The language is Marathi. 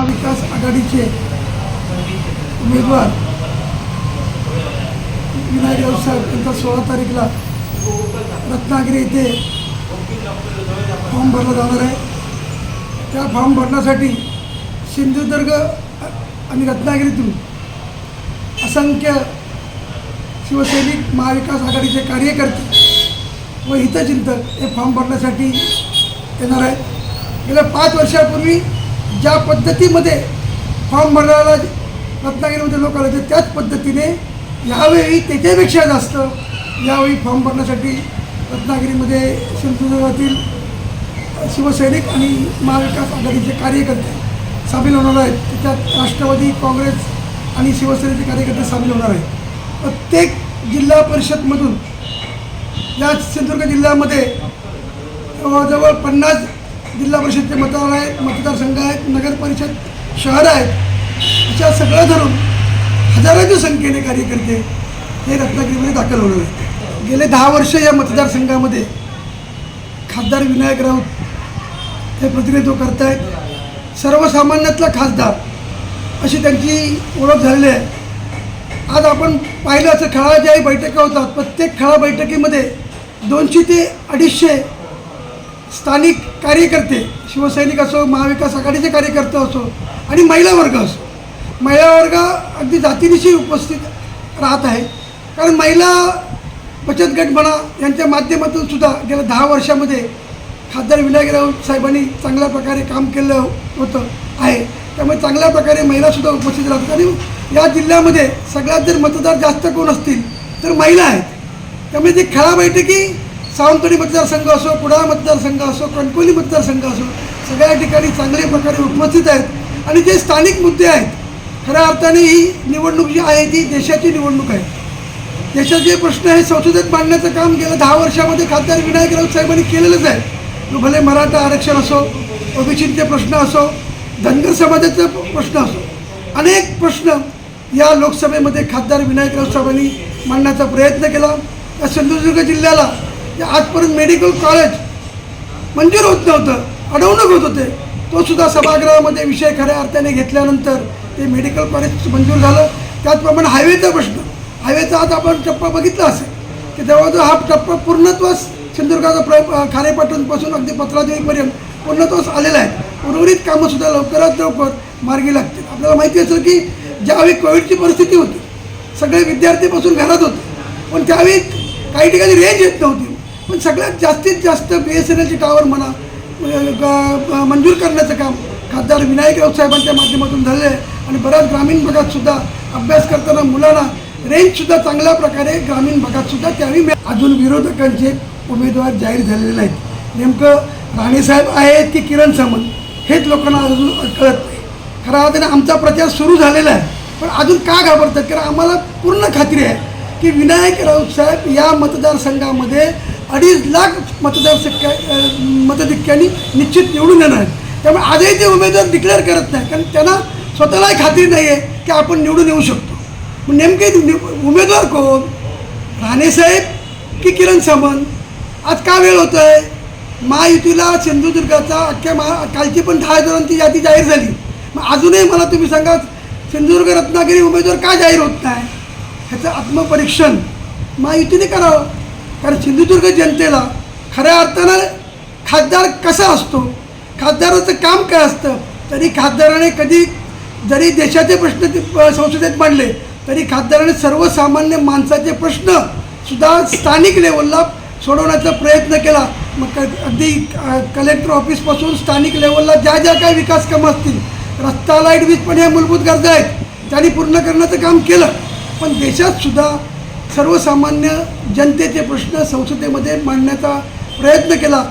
महाविकास आघाडीचे उमेदवार विनायक राऊत साहेब यांचा सोळा तारीखला रत्नागिरी येथे फॉर्म भरला जाणार आहे. त्या फॉर्म भरण्यासाठी सिंधुदुर्ग आणि रत्नागिरीतून असंख्य शिवसैनिक महाविकास आघाडीचे कार्यकर्ते व हितचिंतक हे फॉर्म भरण्यासाठी येणार आहेत. गेल्या पाच वर्षापूर्वी ज्या पद्धतीमध्ये फॉर्म भरण्याला रत्नागिरीमध्ये लोक आले होते त्याच पद्धतीने यावेळी त्याच्यापेक्षा जास्त यावेळी फॉर्म भरण्यासाठी रत्नागिरीमध्ये सिंधुदुर्गातील शिवसैनिक आणि महाविकास आघाडीचे कार्यकर्ते सामील होणार आहेत. त्याच्यात राष्ट्रवादी काँग्रेस आणि शिवसेनेचे कार्यकर्ते सामील होणार आहेत. प्रत्येक जिल्हा परिषदमधून या सिंधुदुर्ग जिल्ह्यामध्ये जवळजवळ पन्नास जिल्हा परिषदचे मतदार आहेत मतदारसंघ आहेत नगर परिषद आहेत. अशा सगळं धरून हजाराच्या संख्येने कार्यकर्ते हे रत्नागिरीमध्ये दाखल होणार आहेत. गेले दहा वर्ष या मतदारसंघामध्ये खासदार विनायक राऊत हे प्रतिनिधित्व करत आहेत सर्वसामान्यातला खासदार अशी त्यांची ओळख झालेली आहे. आज आपण पाहिलं असं खेळा ज्याही बैठका होतात प्रत्येक खेळा बैठकीमध्ये दोनशे ते अडीचशे स्थानिक कार्यकर्ते शिवसैनिक असो महाविकास आघाडीचे कार्यकर्ते असो आणि महिला वर्ग असो. महिला वर्ग अगदी जातीनिशी उपस्थित राहत आहे. कारण महिला बचत गट म्हणा यांच्या माध्यमातून सुद्धा गेल्या दहा वर्षामध्ये खासदार विनायकराव साहेबांनी चांगल्या प्रकारे काम केलं होतं आहे. त्यामुळे चांगल्या प्रकारे महिलासुद्धा उपस्थित राहतात. आणि या जिल्ह्यामध्ये सगळ्यात जर मतदार जास्त कोण असतील तर महिला आहेत. त्यामुळे ते खेळा बैठकी सावंतवाडी मतदारसंघ असो कुडाळ मतदारसंघ असो कणकोली मतदारसंघ असो सगळ्या ठिकाणी चांगल्या प्रकारे उपस्थित आहेत. आणि जे स्थानिक मुद्दे आहेत खऱ्या अर्थाने ही निवडणूक जी आहे ती देशाची निवडणूक आहे. देशाचे प्रश्न हे संसदेत मांडण्याचं काम गेल्या दहा वर्षामध्ये खासदार विनायक राऊत साहेबांनी केलेलंच आहे. भले मराठा आरक्षण असो ओबीसीचे प्रश्न असो धनगर समाजाचे प्रश्न असो अनेक प्रश्न या लोकसभेमध्ये खासदार विनायक राऊत साहेबांनी मांडण्याचा प्रयत्न केला. या सिंधुदुर्ग जिल्ह्याला की आजपर्यंत मेडिकल कॉलेज मंजूर होत नव्हतं अडवणूक होत होते. तो सुद्धा सभागृहामध्ये विषय खऱ्या अर्थाने घेतल्यानंतर ते मेडिकल कॉलेज मंजूर झालं. त्याचप्रमाणे हायवेचा प्रश्न. हायवेचा आज आपण टप्पा बघितला असेल की जवळजवळ हा टप्पा पूर्णत्वास सिंधुदुर्गाचा प्र खारेपाटणपासून अगदी पत्रादेवीपर्यंत पूर्णत्वास आलेला आहे. उर्वरित कामंसुद्धा लवकरात लवकर मार्गी लागतील. आपल्याला माहिती असेल की ज्यावेळी कोविडची परिस्थिती होती सगळे विद्यार्थीपासून घरात होते. पण त्यावेळी काही ठिकाणी रेंज येत नव्हती. पण सगळ्यात जास्तीत जास्त बी एस एन एलचे टावर म्हणा मंजूर करण्याचं काम खासदार विनायकराव साहेबांच्या माध्यमातून झालेलं आहे. आणि बऱ्याच ग्रामीण भागातसुद्धा अभ्यास करताना मुलांना रेंजसुद्धा चांगल्या प्रकारे ग्रामीण भागातसुद्धा त्यावेळी अजून विरोधकांचे उमेदवार जाहीर झालेले नाहीत. नेमकं राणेसाहेब आहेत की किरण सामंत? हेच लोकांना अजून कळत नाही. खऱ्या अर्थाने आमचा प्रचार सुरू झालेला आहे. पण अजून का घाबरतात? कारण आम्हाला पूर्ण खात्री आहे की विनायक राऊत साहेब या मतदारसंघामध्ये अडीच लाख मतदारसंख्या अ, मतधिक्यांनी निश्चित निवडून येणार आहेत. त्यामुळे आजही ते उमेदवार डिक्लेअर करत नाही कारण त्यांना स्वतःलाही खात्री नाही आहे की आपण निवडून येऊ शकतो. मग नेमके नि- उमेदवार कोण? राणेसाहेब की किरण सामंत? आज का वेळ होतो आहे महायुतीला सिंधुदुर्गाचा अख्ख्या महा कालची पण दहा हजारांची यादी जाहीर झाली. मग अजूनही मला तुम्ही सांगा सिंधुदुर्ग रत्नागिरी उमेदवार का जाहीर होत नाही? ह्याचं आत्मपरीक्षण महायुतीने करावं. कारण सिंधुदुर्ग जनतेला खऱ्या अर्थानं खासदार कसा असतो? खासदाराचं काम काय असतं? तरी खासदाराने कधी जरी देशाचे प्रश्न ते संसदेत मांडले तरी खासदाराने सर्वसामान्य माणसाचे प्रश्न सुद्धा स्थानिक लेवलला सोडवण्याचा प्रयत्न केला. मग क अगदी कलेक्टर ऑफिसपासून स्थानिक लेवलला ज्या ज्या काही विकास कामं असतील रस्ता लाइट वीज पण ह्या मूलभूत गरजा आहेत त्यांनी पूर्ण करण्याचं काम केलं. पण देशात सुद्धा सर्वसामान्य जनतेचे प्रश्न संसदेमध्ये मांडण्याचा प्रयत्न केला.